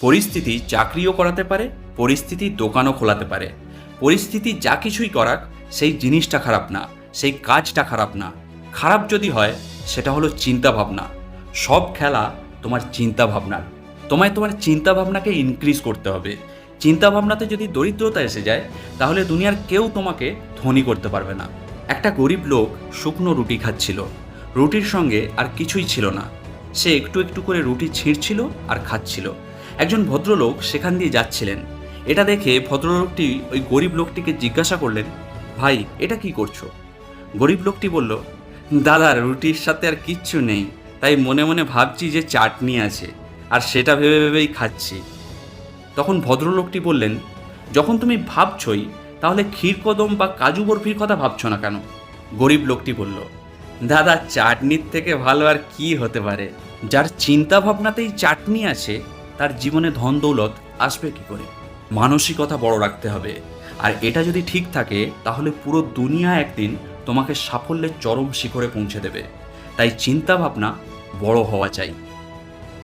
পরিস্থিতি চাকরিও করাতে পারে, পরিস্থিতি দোকানও খোলাতে পারে। পরিস্থিতি যা কিছুই করাক, সেই জিনিসটা খারাপ না, সেই কাজটা খারাপ না। খারাপ যদি হয়, সেটা হলো চিন্তা ভাবনা সব খেলা তোমার চিন্তা ভাবনার তোমায় তোমার চিন্তা ভাবনাকে ইনক্রিজ করতে হবে। চিন্তা ভাবনাতে যদি দরিদ্রতা এসে যায়, তাহলে দুনিয়ার কেউ তোমাকে ধনী করতে পারবে না। একটা গরিব লোক শুকনো রুটি খাচ্ছিল। রুটির সঙ্গে আর কিছুই ছিল না। সে একটু একটু করে রুটি ছিঁড়ছিল আর খাচ্ছিল। একজন ভদ্রলোক সেখান দিয়ে যাচ্ছিলেন। এটা দেখে ভদ্রলোকটি ওই গরিব লোকটিকে জিজ্ঞাসা করলেন, ভাই, এটা কি করছ? গরিব লোকটি বলল, দাদা, রুটির সাথে আর কিচ্ছু নেই। তাই মনে মনে ভাবছি যে চাটনি আছে, আর সেটা ভেবে ভেবেই খাচ্ছি। তখন ভদ্রলোকটি বললেন, যখন তুমি ভাবছই, তাহলে ক্ষীরকদম বা কাজু বরফির কথা ভাবছ না কেন? গরিব লোকটি বলল দাদা, চাটনির থেকে ভালো আর কি হতে পারে? যার চিন্তা ভাবনাতেই চাটনি আছে, তার জীবনে ধন দৌলত আসবে কি করে? মানসিকতা বড় রাখতে হবে। আর এটা যদি ঠিক থাকে, তাহলে পুরো দুনিয়া একদিন তোমাকে সাফল্যের চরম শিখরে পৌঁছে দেবে। তাই চিন্তা ভাবনা বড় হওয়া চাই।